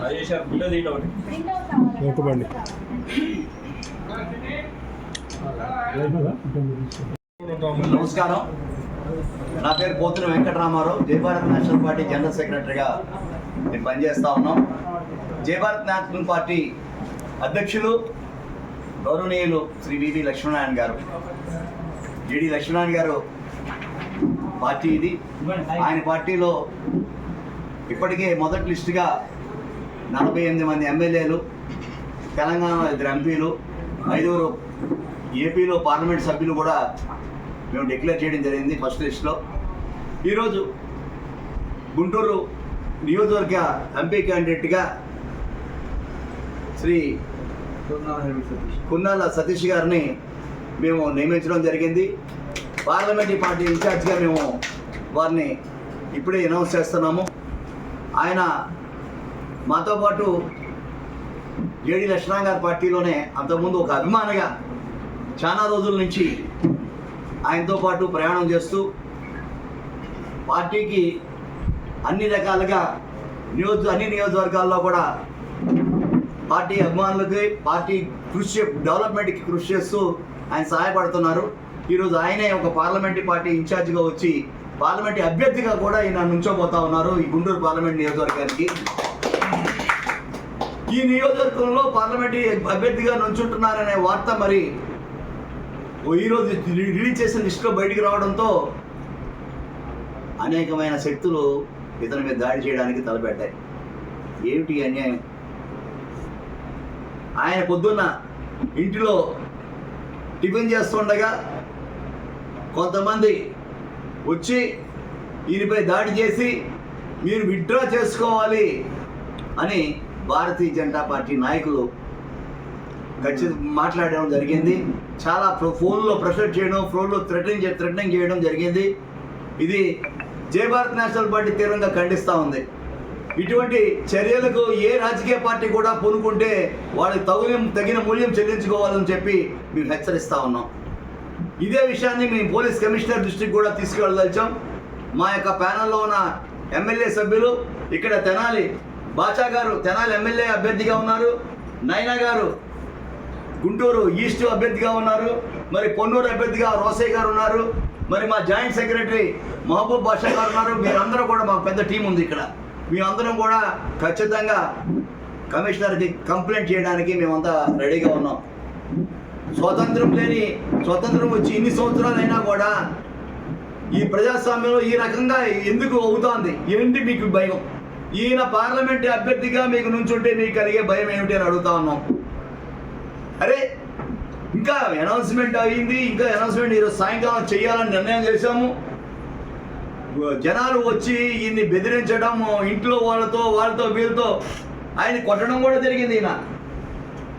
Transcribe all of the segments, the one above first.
రాజేష్ నమస్కారం. నా పేరు పోతున్న వెంకటరామారావు. జై భారత్ నేషనల్ పార్టీ జనరల్ సెక్రటరీగా నేను పనిచేస్తా ఉన్నాం. జై భారత్ నేషనల్ పార్టీ అధ్యక్షులు గౌరవనీయులు శ్రీ వివి లక్ష్మీనారాయణ గారు. జిడి లక్ష్మీనారాయణ గారు పార్టీ ఇది. ఆయన పార్టీలో ఇప్పటికే మొదటి లిస్టుగా నలభై ఎనిమిది మంది ఎమ్మెల్యేలు తెలంగాణ ఇద్దరు ఎంపీలు ఐదుగురు ఏపీలో పార్లమెంట్ సభ్యులు కూడా మేము డిక్లేర్ చేయడం జరిగింది ఫస్ట్ లిస్ట్లో. ఈరోజు గుంటూరు నియోజకవర్గ ఎంపీ క్యాండిడేట్గా శ్రీ కున్నాల సతీష్ గారిని మేము నియమించడం జరిగింది. పార్లమెంటరీ పార్టీ ఇన్ఛార్జ్గా మేము వారిని ఇప్పుడే అనౌన్స్ చేస్తున్నాము. ఆయన మాతో పాటు జేడి లక్ష్మణ్ గారి పార్టీలోనే అంతకుముందు ఒక అభిమానిగా చాలా రోజుల నుంచి ఆయనతో పాటు ప్రయాణం చేస్తూ పార్టీకి అన్ని రకాలుగా నియోజ అన్ని నియోజకవర్గాల్లో కూడా పార్టీ అభిమానులకి పార్టీ కృషి డెవలప్మెంట్కి కృషి చేస్తూ ఆయన సహాయపడుతున్నారు. ఈరోజు ఆయనే ఒక పార్లమెంటరీ పార్టీ ఇన్ఛార్జిగా వచ్చి పార్లమెంట్ అభ్యర్థిగా కూడా ఈయన నుంచోబోతా ఉన్నారు ఈ గుంటూరు పార్లమెంట్ నియోజకవర్గానికి. ఈ నియోజకవర్గంలో పార్లమెంట్ అభ్యర్థిగా నుంచుంటున్నారనే వార్త మరి ఓ ఈరోజు రిలీజ్ చేసిన లిస్టులో బయటికి రావడంతో అనేకమైన శక్తులు ఇతని మీద దాడి చేయడానికి తలపెట్టాయి. ఏమిటి అన్యాయం? ఆయన పొద్దున్న ఇంటిలో టిఫిన్ చేస్తుండగా కొంతమంది వచ్చి ఈయనపై దాడి చేసి మీరు విత్డ్రా చేసుకోవాలి అని భారతీయ జనతా పార్టీ నాయకులు గచ్చి మాట్లాడడం జరిగింది. చాలా ప్రో- ఫోన్లో ప్రెషర్ చేయడం ఫోన్లో థ్రెటనింగ్ థ్రెటనింగ్ చేయడం జరిగింది. ఇది జై భారత్ నేషనల్ పార్టీ తీవ్రంగా ఖండిస్తూ ఉంది. ఇటువంటి చర్యలకు ఏ రాజకీయ పార్టీ కూడా పూనుకుంటే వాళ్ళకి తగిన తగిన మూల్యం చెల్లించుకోవాలని చెప్పి మేము హెచ్చరిస్తూ ఉన్నాం. ఇదే విషయాన్ని మేము పోలీస్ కమిషనర్ దృష్టికి కూడా తీసుకువెళ్ళదలిచాం మా యొక్క ప్యానల్లో ఉన్న ఎమ్మెల్యే సభ్యులు ఇక్కడ తెనాలి బాచా గారు తెనాలి ఎమ్మెల్యే అభ్యర్థిగా ఉన్నారు. నైనా గారు గుంటూరు ఈస్ట్ అభ్యర్థిగా ఉన్నారు. మరి పొన్నూరు అభ్యర్థిగా రోసయ్య గారు ఉన్నారు. మరి మా జాయింట్ సెక్రటరీ మహబూబ్ బాషా గారు ఉన్నారు. మీరందరూ కూడా మాకు పెద్ద టీం ఉంది ఇక్కడ. మేమందరం కూడా ఖచ్చితంగా కమిషనర్కి కంప్లైంట్ చేయడానికి మేమంతా రెడీగా ఉన్నాం. స్వతంత్రం లేని స్వాతంత్రం వచ్చి ఇన్ని సంవత్సరాలైనా కూడా ఈ ప్రజాస్వామ్యంలో ఈ రకంగా ఎందుకు అవుతోంది? ఏంటి మీకు భయం? ఈయన పార్లమెంట్ అభ్యర్థిగా మీకు నుంచుంటే మీకు కలిగే భయం ఏమిటి అని అడుగుతా ఉన్నాం. అరే ఇంకా అనౌన్స్మెంట్ అయింది ఇంకా అనౌన్స్మెంట్ ఈరోజు సాయంకాలం చేయాలని నిర్ణయం చేశాము. జనాలు వచ్చి ఈయన్ని బెదిరించడం ఇంట్లో వాళ్ళతో వాళ్ళతో వీళ్ళతో ఆయన కొట్టడం కూడా జరిగింది ఈయన.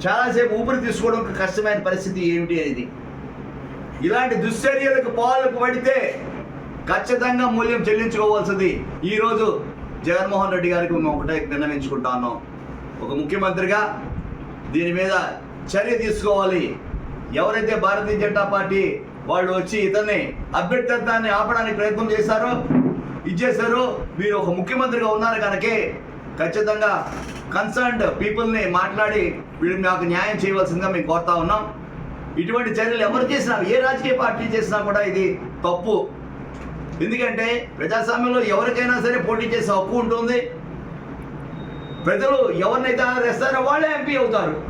చాలాసేపు ఊపిరి తీసుకోవడం ఒక కష్టమైన పరిస్థితి ఏమిటి అనేది. ఇలాంటి దుశ్చర్యలకు పాలకు పడితే ఖచ్చితంగా మూల్యం చెల్లించుకోవాల్సింది ఈరోజు జగన్మోహన్ రెడ్డి గారికి మేము ఒకటే విన్నవించుకుంటా ఉన్నాం ఒక ముఖ్యమంత్రిగా దీని మీద చర్య తీసుకోవాలి. ఎవరైతే భారతీయ జనతా పార్టీ వాళ్ళు వచ్చి ఇతన్ని అభ్యర్థిత్వాన్ని ఆపడానికి ప్రయత్నం చేశారో ఇచ్చేశారు మీరు ఒక ముఖ్యమంత్రిగా ఉన్నారు కనుకే ఖచ్చితంగా కన్సర్న్డ్ పీపుల్ని మాట్లాడి వీళ్ళు మాకు న్యాయం చేయవలసిందిగా మేము కోరుతా ఉన్నాం. ఇటువంటి చర్యలు ఎవరు చేసినా ఏ రాజకీయ పార్టీ చేసినా కూడా ఇది తప్పు. ఎందుకంటే ప్రజాస్వామ్యంలో ఎవరికైనా సరే పోటీ చేసే హక్కు ఉంటుంది. ప్రజలు ఎవరినైతే తెస్తారో వాళ్ళే ఎంపీ అవుతారు.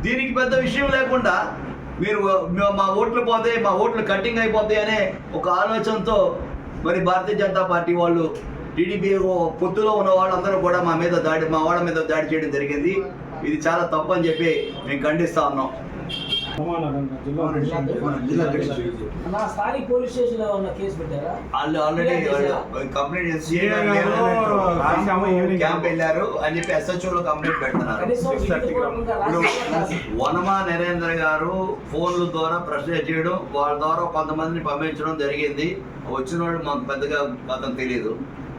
దీనికి పెద్ద విషయం లేకుండా మీరు మా- మా ఓట్లు పోతాయి మా ఓట్లు కట్టింగ్ అయిపోతాయి అనే ఒక ఆలోచనతో మరి భారతీయ జనతా పార్టీ వాళ్ళు టీడీపీ పొత్తులో ఉన్న వాళ్ళందరూ కూడా మా మీద దాడి మా వాళ్ళ మీద దాడి చేయడం జరిగింది. ఇది చాలా తప్పు అని చెప్పి మేము ఖండిస్తా ఉన్నాం. వాళ్ళు ఆల్రెడీ కంప్లైంట్ క్యాంప్ వెళ్ళారు అని చెప్పి లో కంప్లైంట్ పెడుతున్నారు. వనమా నరేంద్ర గారు ఫోన్ల ద్వారా ప్రశ్న చేయడం వాళ్ళ ద్వారా కొంతమందిని పంపించడం జరిగింది. వచ్చిన వాళ్ళు మాకు పెద్దగా అతను తెలియదు.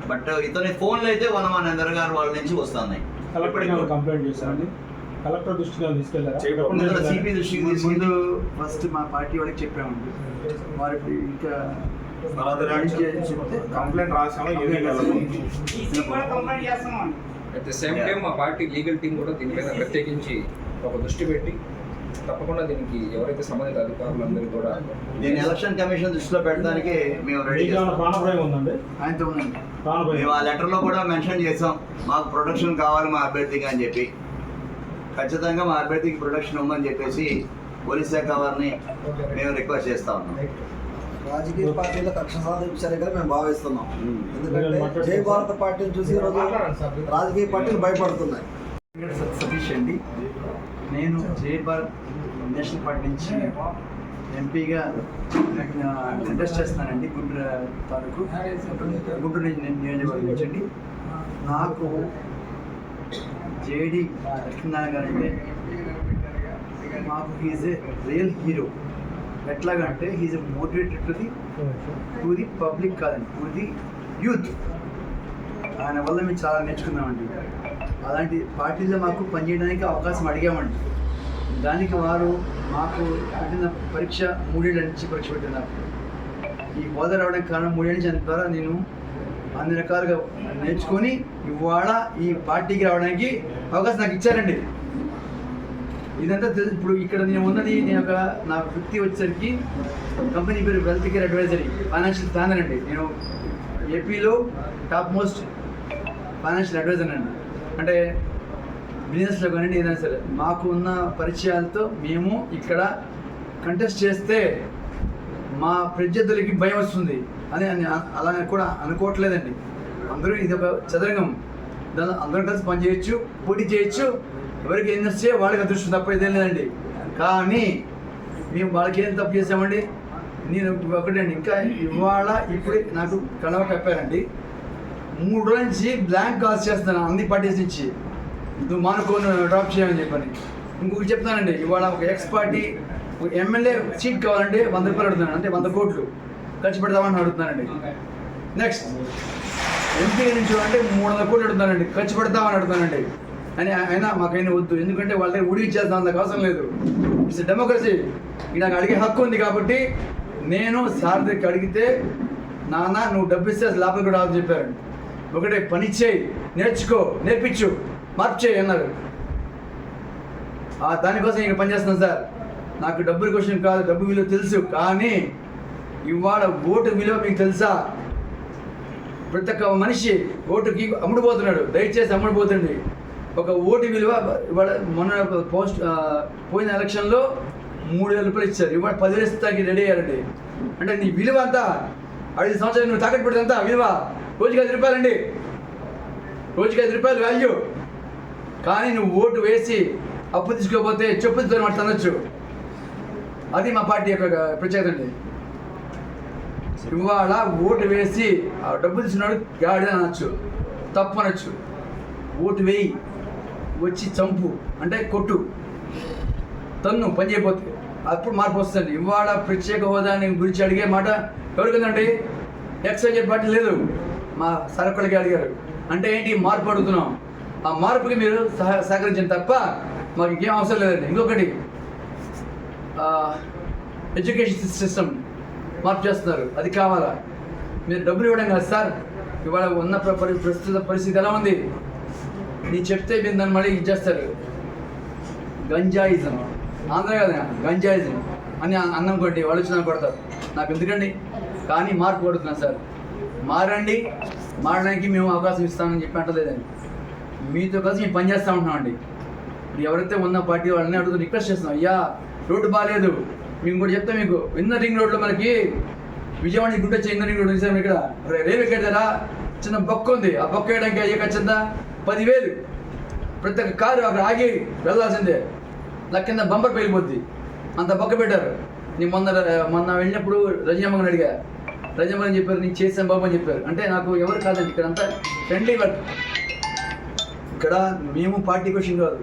బట్ ఇతని ఫోన్లు అయితే వనమా నరేంద్ర గారు వాళ్ళ నుంచి వస్తున్నాయి. కలెక్టర్ కంప్లైంట్ చేశారండి. కలెక్టర్ తీసుకెళ్ళారా? ముందర సిపి దృష్టికి ముందు ఫస్ట్ మా పార్టీ వాళ్ళకి చెప్పామండి. వారికి ఇంకా కంప్లైంట్ రాసాము? అట్ ద సేమ్ టైం మా పార్టీ లీగల్ టీం కూడా దీని మీద ప్రత్యేకించి ఒక దృష్టి పెట్టి తప్పకుండా దీనికి ఎవరైతే సంబంధిత అధికారులందరూ కూడా దీన్ని ఎలక్షన్ కమిషన్ దృష్టిలో పెట్టడానికి మేము రెడీ ప్రాణభయం ఉందండి? ఆయనతో మేము ఆ లెటర్లో కూడా మెన్షన్ చేసాం మాకు ప్రొటెక్షన్ కావాలి మా అభ్యర్థికి అని చెప్పి. ఖచ్చితంగా మా అభ్యర్థికి ప్రొటెక్షన్ ఇవ్వమని చెప్పేసి పోలీస్ శాఖ వారిని మేము రిక్వెస్ట్ చేస్తా ఉన్నాం. రాజకీయ పార్టీల కక్ష సాధించారుగా మేము భావిస్తున్నాం. ఎందుకంటే జై భారత పార్టీని చూసి ఈరోజు రాజకీయ పార్టీలు భయపడుతున్నాయి. సతీష్ అండి. నేను జై భారత్ నేషనల్ పార్టీ నుంచి ఎంపీగా కంటెస్ట్ చేస్తున్నానండి గుంటూరు తాలూకు. గుంటూరు నుంచి నేను నియోజకవర్గం నుంచి నాకు జేడి లక్ష్మీనారాయణ గారు అంటే మాకు he's a real hero ఎట్లాగంటే he's a motivated to the to the public కాదండి టు ది యూత్ ఆయన వల్ల మేము చాలా నేర్చుకున్నామండి. అలాంటి పార్టీలో మాకు పనిచేయడానికి అవకాశం అడిగామండి. దానికి వారు మాకు పెట్టిన పరీక్ష మూడేళ్ళ నుంచి పరీక్ష పెట్టినారు. ఈ హోదా రావడానికి కారణం మూడేళ్ళ నుంచి ద్వారా నేను అన్ని రకాలుగా నేర్చుకొని ఇవాళ ఈ పార్టీకి రావడానికి అవకాశం నాకు ఇచ్చారండి. ఇదంతా తెలుసు ఇప్పుడు ఇక్కడ నేను ఉన్నది నేను ఒక నా వృత్తి వచ్చేసరికి కంపెనీ పేరు wealth care advisory financial planner అండి. నేను ఏపీలో టాప్ మోస్ట్ ఫైనాన్షియల్ అడ్వైజర్ అండి. అంటే బిజినెస్లో కానీ ఏదైనా సరే మాకు ఉన్న పరిచయాలతో మేము ఇక్కడ కంటెస్ట్ చేస్తే మా ప్రత్యర్థులకి భయం వస్తుంది అని అని అలా కూడా అనుకోవట్లేదండి. అందరూ ఇది ఒక చదరంగం. దాని అందరం కలిసి పనిచేయచ్చు పోటీ చేయొచ్చు. ఎవరికి ఏం నచ్చే వాళ్ళకి అదృష్టం తప్ప ఇదేం లేదండి. కానీ మేము వాళ్ళకి ఏం తప్పు చేసామండి? నేను ఒకటండి ఇంకా ఇవాళ ఇప్పుడు నాకు కలవ కప్పారండి. మూడు రోజుల నుంచి బ్లాంక్ కాల్స్ చేస్తాను అన్ని పార్టీస్ నుంచి. నువ్వు మానుకోను డ్రాప్ చేయమని చెప్పని. ఇంకొకటి చెప్తానండి ఇవాళ ఒక ఎక్స్ పార్టీ ఒక ఎమ్మెల్యే సీట్ కావాలంటే వంద రూపాయలు అడుగుతున్నాను అంటే వంద కోట్లు. ఖర్చు పెడతామని అడుగుతున్నానండి. నెక్స్ట్ ఎంపీ నుంచి అంటే మూడు వందల కోట్లు అడుగుతానండి ఖర్చు పెడతామని అడుగుతానండి అని అయినా మాకైనా వద్దు ఎందుకంటే వాళ్ళ దగ్గర ఉడికి అంత అవసరం లేదు. ఇట్స్ డెమోక్రసీ నాకు అడిగే హక్కు ఉంది కాబట్టి నేను సార్ దగ్గరికి అడిగితే నాన్న నువ్వు డబ్బు ఇస్తే లాభం కూడా రాదని చెప్పారు. ఒకటే పని చేయి నేర్చుకో నేర్పించు మార్పు చేయి అన్నారు. ఆ దానికోసం ఇక్కడ పనిచేస్తున్నాను సార్. నాకు డబ్బుల క్వశ్చన్ కాదు డబ్బు విలువ తెలుసు కానీ ఇవాళ ఓటు విలువ మీకు తెలుసా? ప్రతి ఒక్క మనిషి ఓటుకి అమ్ముడుపోతున్నాడు దయచేసి అమ్ముడుపోతుంది ఒక ఓటు విలువ ఇవాళ మొన్న పోస్ట్ పోయిన ఎలక్షన్లో మూడు వేల రూపాయలు ఇచ్చారు. ఇవాళ పదివేలు ఇస్తానికి రెడీ అయ్యారండి. అంటే నీ విలువ అంతా ఐదు సంవత్సరాలు నువ్వు తాకట్టు పెడితే అంతా విలువ. రోజుకి ఐదు రూపాయలండి. రోజుకి ఐదు రూపాయలు వాల్యూ కానీ నువ్వు ఓటు వేసి అప్పు తీసుకోకపోతే చెప్పులతో మాట అనొచ్చు అది మా పార్టీ యొక్క ప్రత్యేకత అండి. ఇవాళ ఓటు వేసి ఆ డబ్బు తీసుకున్నాడు గాడిద అనొచ్చు తప్పు అనొచ్చు ఓటు వేయి వచ్చి చంపు అంటే కొట్టు. తన్ను పని చేయబోతే అప్పుడు మార్పు వస్తుంది. ఇవాళ ప్రత్యేక హోదాని గురించి అడిగే మాట ఎవరికిందండి ఎక్సైజ్ పార్టీ లేదు. మా సరకులకి అడిగారు. అంటే ఏంటి మార్పు అడుగుతున్నాం? ఆ మార్పుకి మీరు సహ సహకరించండి తప్ప మాకు ఇంకేం అవసరం లేదండి. ఇంకొకటి ఎడ్యుకేషన్ సిస్టమ్ మార్పు చేస్తున్నారు. అది కావాలా? మీరు డబ్బులు ఇవ్వడం కాదు సార్. ఇవాళ ఉన్న ప్ర- ప్రస్తుత పరిస్థితి ఎలా ఉంది? నేను చెప్తే మీరు దాన్ని మళ్ళీ ఇచ్చేస్తారు గంజాయిజం. ఆంధ్ర కదా గంజాయిజం. అని అన్నం కొట్టి వాళ్ళు వచ్చిన కొడతారు. నాకు ఎందుకండి? కానీ మార్పు కొడుతున్నాను సార్. మారండి. మారడానికి మేము అవకాశం ఇస్తామని చెప్పి అంటలేదండి. మీతో కలిసి మేము పనిచేస్తూ ఉంటున్నామండి. ఇప్పుడు ఎవరైతే ఉన్న పార్టీ వాళ్ళని అడుగుతూ రిక్వెస్ట్ చేస్తున్నాం అయ్యా రోడ్డు బాగాలేదు మేము కూడా చెప్తాం మీకు ఇన్నర్ రింగ్ రోడ్లో మనకి విజయవాడ నుంచి వచ్చే ఇన్నర్ రింగ్ రోడ్ చూసాం ఇక్కడ. రేవ్ ఎక్కడారా చిన్న బొక్క ఉంది. ఆ బొక్క వేయడానికి అయ్యే ఖచ్చితంగా పదివేలు. ప్రతి ఒక్క కారు అక్కడ ఆగి వెళ్ళాల్సిందే. నా కింద బంపర్ పేలిపోద్ది. అంత బొక్క పెట్టారు. నేను మొన్న మొన్న వెళ్ళినప్పుడు రజయమ్మని అడిగా. రజమని చెప్పారు నేను చేసాను బాబు అని చెప్పారు. అంటే నాకు ఎవరు కాదండి ఇక్కడ అంతా ఫ్రెండ్లీ వర్క్ ఇక్కడ మేము పార్టీ క్వశ్చన్ కాదు.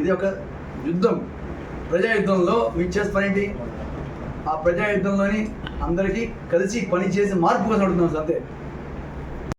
ఇది ఒక యుద్ధం. ప్రజా యుద్ధంలో మేము చేసే పని ఏంటి? ఆ ప్రజా యుద్ధంలోని అందరికీ కలిసి పని చేసి మార్పు కోసం అడుగుతున్నాం సార్ అంతే.